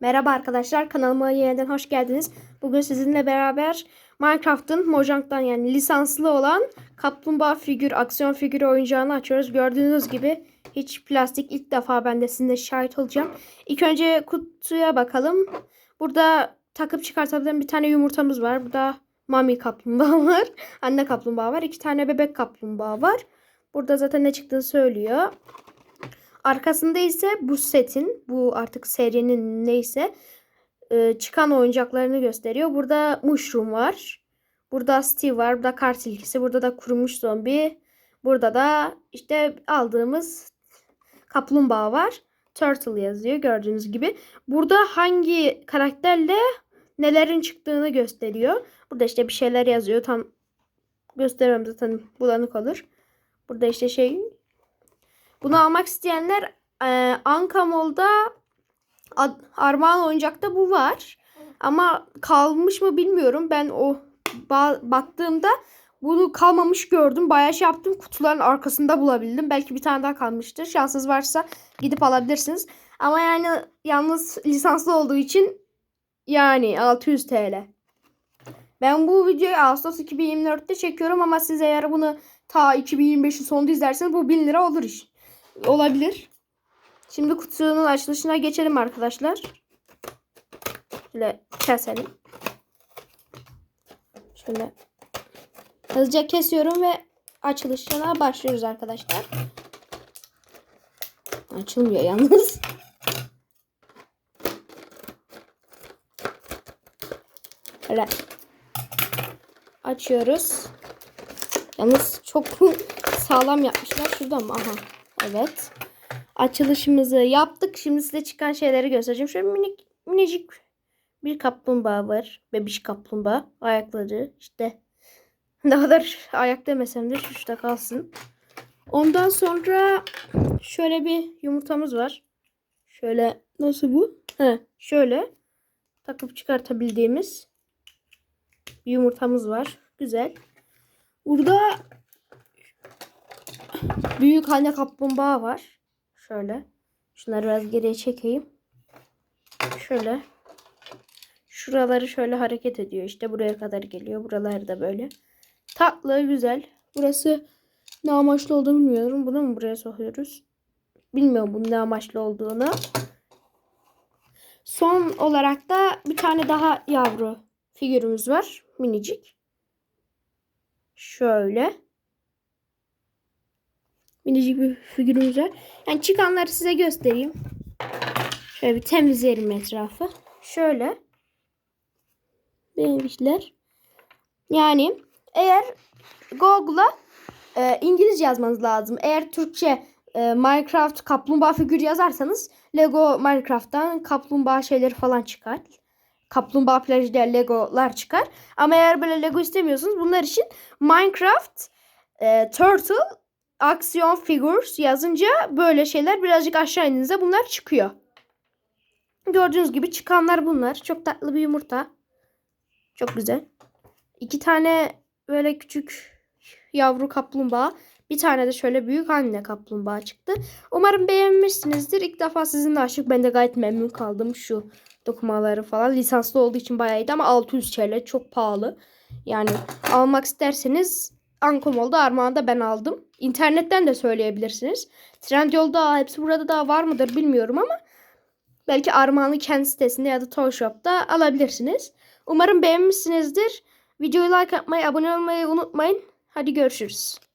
Merhaba arkadaşlar kanalıma yeniden hoş geldiniz. Bugün sizinle beraber Minecraft'ın Mojang'dan yani lisanslı olan kaplumbağa figür, aksiyon figürü oyuncağını açıyoruz. Gördüğünüz gibi hiç plastik ilk defa ben de sizinle şahit olacağım. İlk önce kutuya bakalım. Burada takıp çıkartabilen bir tane yumurtamız var. Burada mami kaplumbağa var. Anne kaplumbağa var. İki tane bebek kaplumbağa var. Burada zaten ne çıktığını söylüyor. Arkasında ise bu setin, bu artık serinin neyse e, çıkan oyuncaklarını gösteriyor. Burada Mushroom var. Burada Steve var. Burada kar tilkisi. Burada da kurumuş zombi. Burada da işte aldığımız kaplumbağa var. Turtle yazıyor gördüğünüz gibi. Burada hangi karakterle nelerin çıktığını gösteriyor. Burada işte bir şeyler yazıyor. Tam gösteremem zaten bulanık olur. Burada işte şey bunu almak isteyenler e, Anka Mall'da Armağan Oyuncak'ta bu var. Ama kalmış mı bilmiyorum. Ben o ba- baktığımda bunu kalmamış gördüm. Bayağı şey yaptım. Kutuların arkasında bulabildim. Belki bir tane daha kalmıştır. Şansınız varsa gidip alabilirsiniz. Ama yani yalnız lisanslı olduğu için yani 600 TL. Ben bu videoyu Ağustos 2024'te çekiyorum ama siz eğer bunu ta 2025'in sonunda izlerseniz bu 1000 lira olur iş. Olabilir. Şimdi kutunun açılışına geçelim arkadaşlar. Şöyle keselim. Şöyle hızlıca kesiyorum ve açılışına başlıyoruz arkadaşlar. Açılmıyor yalnız. Şöyle açıyoruz. Yalnız çok sağlam yapmışlar. Şurada mı? Aha. Evet. Açılışımızı yaptık. Şimdi size çıkan şeyleri göstereceğim. Şöyle minik minicik bir kaplumbağa var. Bebiş kaplumbağa. Ayakları işte. Ne kadar ayak demesem de şurada kalsın. Ondan sonra şöyle bir yumurtamız var. Şöyle nasıl bu? He, şöyle takıp çıkartabildiğimiz bir yumurtamız var. Güzel. Burada büyük anne kaplumbağa var. Şöyle. Şunları biraz geriye çekeyim. Şöyle. Şuraları şöyle hareket ediyor. İşte buraya kadar geliyor. Buralar da böyle. Tatlı, güzel. Burası ne amaçlı olduğunu bilmiyorum. Bunu mu buraya sokuyoruz? Bilmiyorum bunun ne amaçlı olduğunu. Son olarak da bir tane daha yavru figürümüz var. Minicik. Şöyle. Minicik bir figürümüz var. Yani çıkanları size göstereyim. Şöyle bir temizleyelim etrafı. Şöyle. Beğenmişler. Yani eğer Google'a e, İngilizce yazmanız lazım. Eğer Türkçe e, Minecraft kaplumbağa figür yazarsanız Lego Minecraft'tan kaplumbağa şeyleri falan çıkar. Kaplumbağa plajı diye Legolar çıkar. Ama eğer böyle Lego istemiyorsanız bunlar için Minecraft e, Turtle Action Figures yazınca böyle şeyler birazcık aşağı indiğinizde bunlar çıkıyor. Gördüğünüz gibi çıkanlar bunlar. Çok tatlı bir yumurta. Çok güzel. İki tane böyle küçük yavru kaplumbağa. Bir tane de şöyle büyük anne kaplumbağa çıktı. Umarım beğenmişsinizdir. İlk defa sizinle aşık. Ben de gayet memnun kaldım şu dokumaları falan. Lisanslı olduğu için bayağı iyiydi ama 600 TL çok pahalı. Yani almak isterseniz Ankomol'da Armağan'da ben aldım. İnternetten de söyleyebilirsiniz. Trendyol'da hepsi burada daha var mıdır bilmiyorum ama belki Armağan'ın kendi sitesinde ya da Toy Shop'ta alabilirsiniz. Umarım beğenmişsinizdir. Videoyu like atmayı, abone olmayı unutmayın. Hadi görüşürüz.